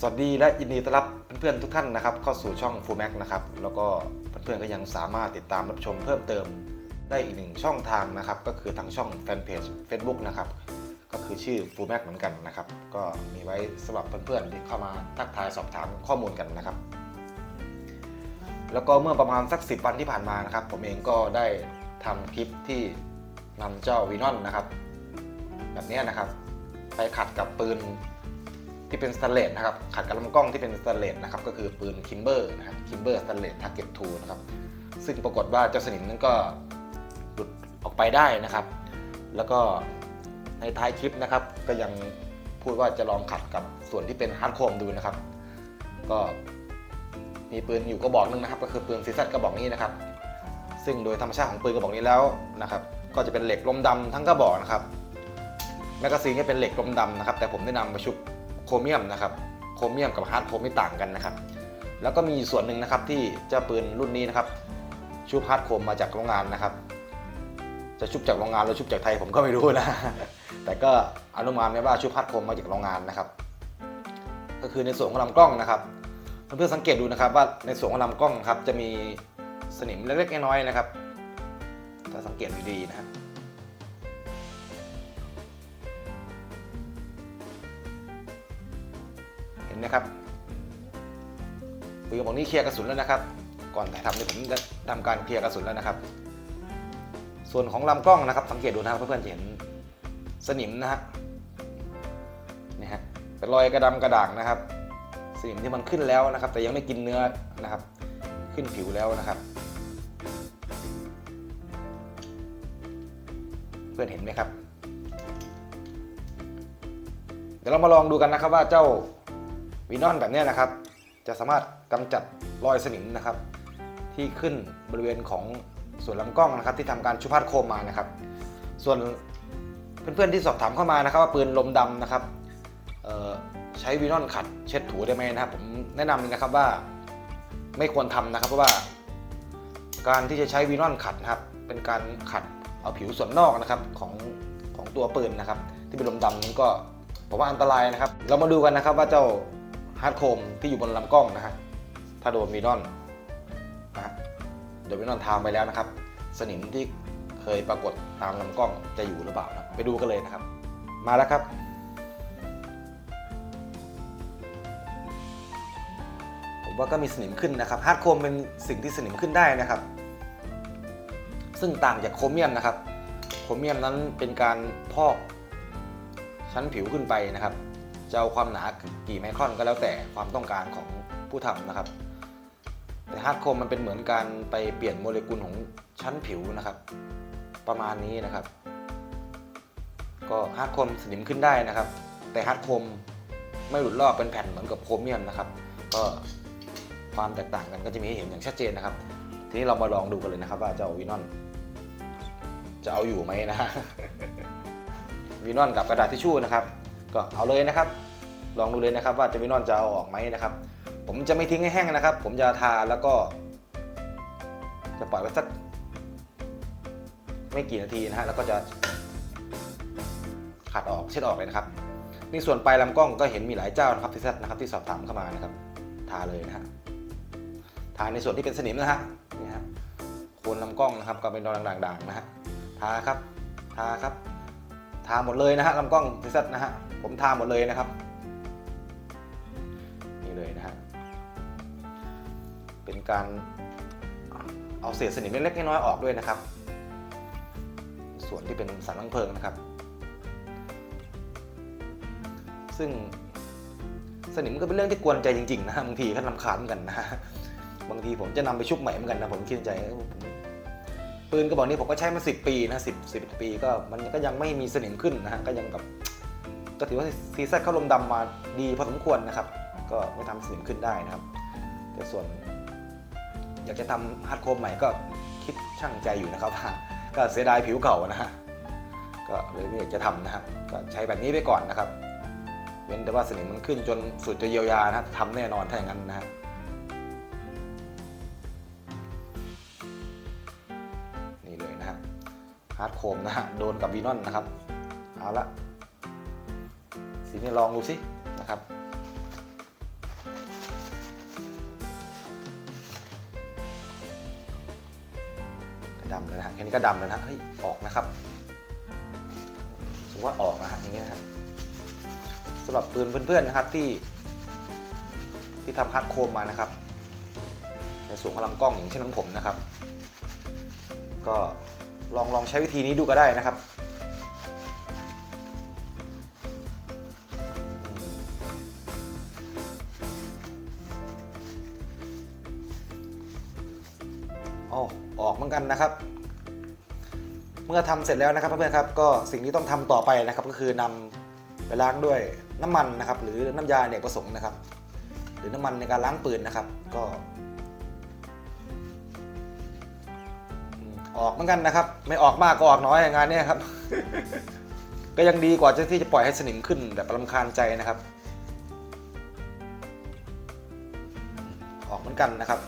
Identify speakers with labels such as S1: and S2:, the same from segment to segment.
S1: สวัสดีและยินดีต้อนรับเพื่อนๆทุกท่านนะครับเข้าสู่ช่อง f u l l Max นะครับแล้วก็เพื่อนๆก็ยังสามารถติดตามรับชมเพิ่มเติมได้อีกหนึ่งช่องทางนะครับ ก็คือทางช่องแฟนเพจ Facebook นะครับก็คือชื่อ f u l l Max เหมือนกันนะครับ ก็มีไว้สำหรับเพื่อนๆที่เข้ามาทักทายสอบถามข้อมูลกันนะครับ แล้วก็เมื่อประมาณสักสิบวันที่ผ่านมานะครับ ผมเองก็ได้ทำคลิปที่นำเจ้าวีนอนนะครับ แบบนี้นะครับ ไปขัดกับปืน ที่เป็นสแตนเลสนะครับขัดกับลำกล้องที่เป็นสแตนเลสนะครับก็คือปืนคิมเบอร์นะครับคิมเบอร์สแตนเลสทาร์เก็ตทูนะครับซึ่งปรากฏว่าเจ้าสนิมนั้นก็หลุดออกไปได้นะครับ แล้วก็ในท้ายคลิปนะครับ ก็ยังพูดว่าจะลองขัดกับส่วนที่เป็นฮาร์ดโคมดูนะครับ ก็มีปืนอยู่กระบอกนึงนะครับ ก็คือปืนซีซักระบอกนี้นะครับ ซึ่งโดยธรรมชาติของปืนกระบอกนี้แล้วนะครับ ก็จะเป็นเหล็กลมดำทั้งกระบอกนะครับแมกกาซีนก็เป็นเหล็กลมดำนะครับ แต่ผมได้นำมาชุบ โครเมียมนะครับโครเมียมกับฮาร์ดโครไม่ต่างกันนะครับ แล้วก็มีส่วนหนึ่งนะครับที่เจ้าปืนรุ่นนี้นะครับ ชุบฮาร์ดโครมมาจากโรงงานนะครับ จะชุบจากโรงงานหรือชุบจากไทยผมก็ไม่รู้นะแต่ก็อนุมานไว้ว่าชุบฮาร์ดโครมมาจากโรงงานนะครับ ก็คือในส่วนของลำกล้องนะครับเพื่อนๆสังเกตดูนะครับว่าในส่วนของลำกล้องครับจะมีสนิมเล็กๆน้อยๆนะครับ ถ้าสังเกตดีๆนะครับ เห็นไหมครับปืนกระบอกนี้เคลียร์กระสุนแล้วนะครับ ก่อนถ่ายทำนี่ผมได้ทำการเคลียร์กระสุนแล้วนะครับ ส่วนของลำกล้องนะครับ สังเกตดูนะครับเพื่อนๆจะเห็นสนิมนะฮะนี่ฮะเป็นรอยกระดำกระด่างนะครับ สนิมที่มันขึ้นแล้วนะครับ แต่ยังไม่กินเนื้อนะครับ ขึ้นผิวแล้วนะครับ เพื่อนเห็นไหมครับ เดี๋ยวเรามาลองดูกันนะครับว่าเจ้า วีนอนแบบนี้นะครับ จะสามารถกำจัดรอยสนิมนะครับ ที่ขึ้นบริเวณของส่วนลำกล้องนะครับ ที่ทำการชุบพาดโคมมานะครับ ส่วนเพื่อนๆที่สอบถามเข้ามานะครับ ว่าปืนลมดำนะครับใช้วีนอนขัดเช็ดถูได้ไหมนะครับ ผมแนะนำเลยนะครับว่าไม่ควรทำนะครับ เพราะว่า การที่จะใช้วีนอนขัดนะครับ เป็นการขัดเอาผิวส่วนนอกนะครับของของตัวปืนนะครับ ที่เป็นลมดำนั้นก็ผมว่าอันตรายนะครับ เรามาดูกันนะครับว่าเจ้า ฮาร์ดโคมที่อยู่บนลำกล้องนะฮะถ้าโดนวีนอนนะฮะโดนวีนอนทามไปแล้วนะครับ สนิมที่เคยปรากฏตามลำกล้องจะอยู่หรือเปล่านะไปดูกันเลยนะครับ มาแล้วครับผมว่าก็มีสนิมขึ้นนะครับฮาร์ดโคมเป็นสิ่งที่สนิมขึ้นได้นะครับ ซึ่งต่างจากโครเมียมนะครับโครเมียมนั้นเป็นการพอกชั้นผิวขึ้นไปนะครับ จะเอาความหนากี่ไมครอนก็แล้วแต่ความต้องการของผู้ทำนะครับ แต่ฮาร์ดโคมมันเป็นเหมือนการไปเปลี่ยนโมเลกุลของชั้นผิวนะครับ ประมาณนี้นะครับ ก็ฮาร์ดโคมสนิมขึ้นได้นะครับ แต่ฮาร์ดโคมไม่หลุดลอกเป็นแผ่นเหมือนกับโครเมียมนะครับ ก็ความแตกต่างกันก็จะมีให้เห็นอย่างชัดเจนนะครับ ทีนี้เรามาลองดูกันเลยนะครับว่าเจ้าวีนอนจะเอาอยู่ไหมนะวีนอนกับกระดาษทิชชู่นะครับ ก็เอาเลยนะครับ ลองดูเลยนะครับว่าจะวีนอนจะเอาออกไหมนะครับ ผมจะไม่ทิ้งให้แห้งนะครับ ผมจะทาแล้วก็ จะปล่อยไว้สักไม่กี่นาทีนะฮะแล้วก็จะขัดออกเช็ดออกเลยนะครับนี่ส่วนปลายลำกล้องก็เห็นมีหลายเจ้านะครับที่ซัดนะครับที่สอบถามเข้ามานะครับ ทาเลยนะฮะทาในส่วนที่เป็นสนิมนะฮะนี่ฮะโคนลำกล้องนะครับก็เป็นรอยด่างๆนะฮะทาครับทาครับ ทาหมดเลยนะฮะลำกล้องที่ซัดนะฮะผมทาหมดเลยนะครับ นี่เลยนะฮะเป็นการเอาเศษสนิมเล็กๆน้อยๆออกด้วยนะครับ ส่วนที่เป็นสารลังเพลิงนะครับ ซึ่งสนิมก็เป็นเรื่องที่กวนใจจริงๆนะบางทีก็ลำคาญเหมือนกันนะบางทีผมจะนำไปชุบใหม่เหมือนกันนะผมคิดในใจผม ปืนกระบอกนี้ผมก็ใช้มาสิปีนะสิบสิบปีก็มันก็ยังไม่มีสนิมขึ้นนะฮะก็ยังแบบก็ถือว่าซีซั่นเข้าลมดำมาดีพอสมควรนะครับ ก็ไม่ทำสนิมขึ้นได้นะครับ แต่ส่วน อยากจะทำฮาร์ดโคมใหม่ก็คิดช่างใจอยู่นะครับก็เสียดายผิวเก่านะฮะก็เลยไม่อยากจะทำนะฮะก็ใช้แบบนี้ไปก่อนนะครับ เว้นแต่ว่าสนิมมันขึ้นจนสุดจะเยียวยานะทำแน่นอนถ้าอย่างนั้นนะ ฮาร์ดโคมนะฮะโดนกับวีนอนนะครับเอาละสีนี้ลองดูสินะครับดำเลยนะฮะแค่นี้ก็ดำเลยนะเฮ้ยออกนะครับถือว่าออกนะฮะอย่างเงี้ยนะครับสำหรับปืนเพื่อนๆนะครับที่ที่ทำฮาร์ดโคมมานะครับในส่วนของลำกล้องอย่างเช่นของผมนะครับ ก็ ลองลองใช้วิธีนี้ดูก็ได้นะครับอ๋อออกเหมือนกันนะครับ เมื่อทำเสร็จแล้วนะครับเพื่อนๆครับก็สิ่งที่ต้องทำต่อไปนะครับ ก็คือนำไปล้างด้วยน้ำมันนะครับ หรือน้ำยาอเนกประสงนะครับ หรือน้ำมันในการล้างปืนนะครับ ก็ ออกเหมือนกันนะครับ ไม่ออกมากก็ออกน้อยงานนี้ครับ ก็ยังดีกว่าที่จะปล่อยให้สนิมขึ้นแบบรำคาญใจนะครับ ออกเหมือนกันนะครับ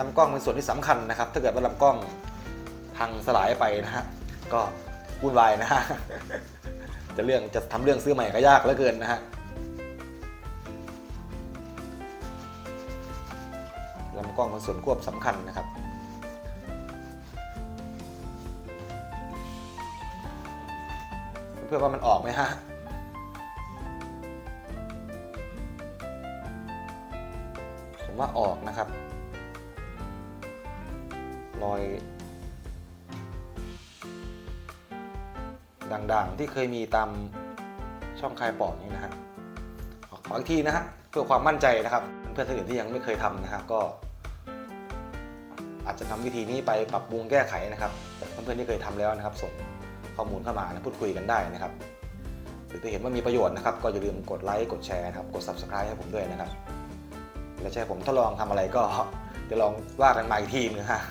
S1: ลำกล้องเป็นส่วนที่สำคัญนะครับ ถ้าเกิดว่าลำกล้องพังสลายไปนะฮะก็วุ่นวายนะฮะจะเรื่องจะทำเรื่องซื้อใหม่ก็ยากเหลือเกินนะฮะลำกล้องเป็นส่วนควบสำคัญนะครับ เพื่อว่ามันออกไหมฮะผมว่าออกนะครับ รอยด่างๆ ที่เคยมีตามช่องคลายปอดนี่นะฮะขออีกทีนะฮะเพื่อความมั่นใจนะครับ เพื่อนๆท่านอื่นที่ยังไม่เคยทำนะครับก็อาจจะทำวิธีนี้ไปปรับปรุงแก้ไขนะครับเพื่อนๆที่เคยทำแล้วนะครับส่ง ข้อมูลเข้ามานะพูดคุยกันได้นะครับหรือถ้าเห็นว่ามีประโยชน์นะครับ ก็อย่าลืมกดไลค์กดแชร์นะครับกด subscribe ให้ผมด้วยนะครับ และจะให้ผมทดลองทำอะไรก็เดี๋ยวลองว่ากันมาอีกทีนึงฮะ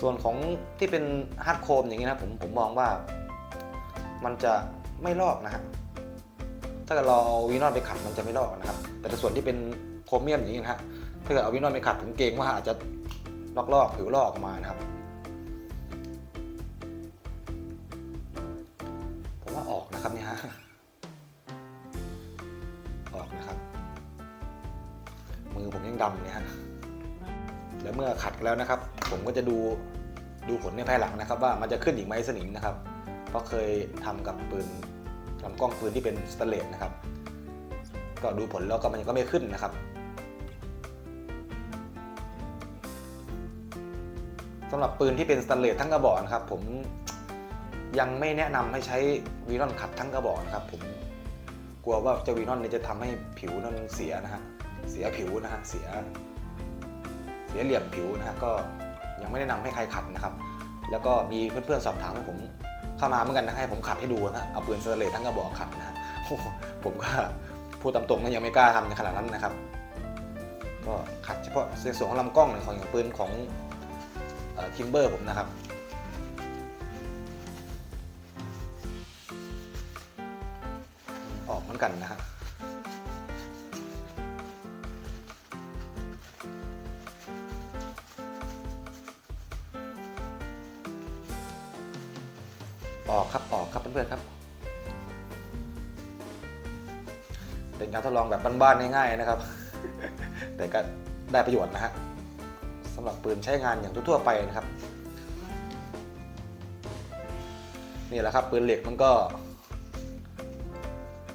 S1: ส่วนของที่เป็นฮาร์ดโคมอย่างนี้นะผมผมมองว่ามันจะไม่ลอกนะฮะถ้าเกิดเราเอาวีนอลไปขัดมันจะไม่ลอกนะครับ แต่ส่วนที่เป็นโครเมียมอย่างนี้นะฮะถ้าเกิดเอาวีนอลไปขัดผมเกรงว่าอาจจะ ลอกๆผิวลอกออกมานะครับ ผมว่าออกนะครับเนี่ยฮะออกนะครับ มือผมยังดำเนี่ยฮะแล้วเมื่อขัดแล้วนะครับ ผมก็จะดูดูผลในภายหลังนะครับ ว่ามันจะขึ้นอีกไหมสนิมนะครับ เพราะเคยทำกับปืนลำกล้องปืนที่เป็นสแตเลสนะครับ ก็ดูผลแล้วก็มันก็ไม่ขึ้นนะครับ สำหรับปืนที่เป็นสแตนเลสทั้งกระบอกนะครับผมยังไม่แนะนำให้ใช้วีนอนขัดทั้งกระบอกนะครับผมกลัวว่าเจ้าวีนอนเนี่ยจะทำให้ผิวนั้นเสียนะฮะเสียผิวนะฮะเสีย เสียเหลี่ยมผิวนะฮะก็ยังไม่แนะนำให้ใครขัดนะครับ แล้วก็มีเพื่อนๆสอบถามผมเข้ามาเหมือนกันนะให้ผมขัดให้ดูนะเอาปืนสเตนเลสทั้งกระบอกขัดนะผมก็พูดตามตรงนะยังไม่กล้าทำในขนาดนั้นนะครับ ก็ขัดเฉพาะในส่วนของลำกล้องของอย่างปืนของ คิมเบอร์ผมนะครับ ออกเหมือนกันนะฮะออกครับออกครับเพื่อนๆครับ เป็นการทดลองแบบบ้านๆง่ายๆนะครับ แต่ก็ได้ประโยชน์นะฮะำหรับปืนใช้งานอย่างทั่วไปนะครับ นี่แหละครับปืนเหล็กมันก็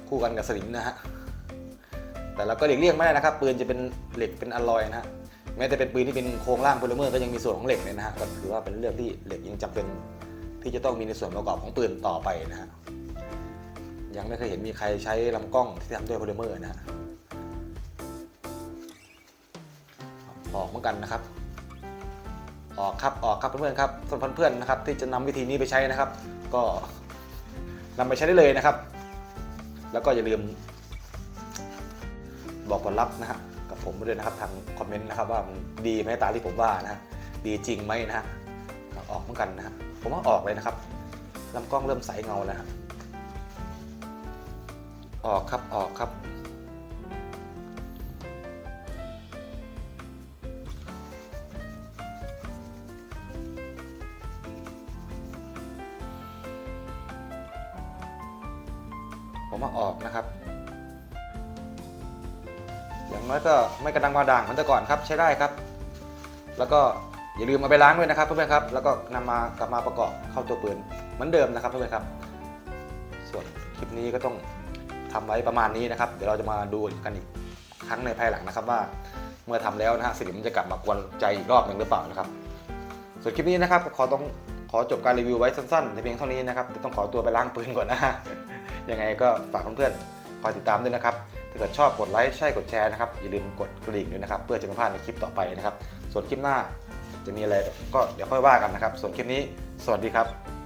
S1: คู่กันกับสนิมนะฮะแต่เราก็หลีกเลี่ยงไม่ได้นะครับ ปืนจะเป็นเหล็กเป็นอลลอยนะฮะแม้แต่เป็นปืนที่เป็นโครงร่างโพลิเมอร์ก็ยังมีส่วนของเหล็กเลยนะฮะก็ถือว่าเป็นเรื่องที่เหล็กยังจำเป็นที่จะต้องมีในส่วนประกอบของปืนต่อไปนะฮะยังไม่เคยเห็นมีใครใช้ลำกล้องที่ทำด้วยโพลิเมอร์นะฮะออกเหมือนกันนะครับ ออกครับออกครับเพื่อนๆครับส่วนเพื่อนๆนะครับที่จะนำวิธีนี้ไปใช้นะครับ ก็นำไปใช้ได้เลยนะครับ แล้วก็อย่าลืม บอกผลลัพธ์นะฮะกับผมด้วยนะครับทางคอมเมนต์นะครับว่ามันดีไหมตามที่ผมว่านะฮะดีจริงไหมนะฮะออกเหมือนกันนะฮะผมว่าออกเลยนะครับลำกล้องเริ่มใสเงาแล้วออกครับออกครับ ผมว่าออกนะครับ อย่างน้อยก็ไม่กระดังมาด่างเหมือนแต่ก่อนครับใช้ได้ครับ แล้วก็อย่าลืมเอาไปล้างด้วยนะครับเพื่อนๆครับ แล้วก็นำมากลับมาประกอบเข้าตัวปืนเหมือนเดิมนะครับเพื่อนๆครับ ส่วนคลิปนี้ก็ต้องทำไว้ประมาณนี้นะครับ เดี๋ยวเราจะมาดูกันอีกครั้งในภายหลังนะครับว่าเมื่อทำแล้วนะฮะสนิมมันจะกลับมากวนใจอีกรอบหนึ่งหรือเปล่านะครับ ส่วนคลิปนี้นะครับขอต้องขอจบการรีวิวไว้สั้นๆในเพียงเท่านี้นะครับต้องขอตัวไปล้างปืนก่อนนะฮะ ยังไงก็ฝากเพื่อนๆคอยติดตามด้วยนะครับ ถ้าเกิดชอบกดไลค์ใช่กดแชร์นะครับ อย่าลืมกดกระดิ่งด้วยนะครับ เพื่อจะไม่พลาดในคลิปต่อไปนะครับ ส่วนคลิปหน้าจะมีอะไรก็เดี๋ยวค่อยว่ากันนะครับ ส่วนคลิปนี้ สวัสดีครับ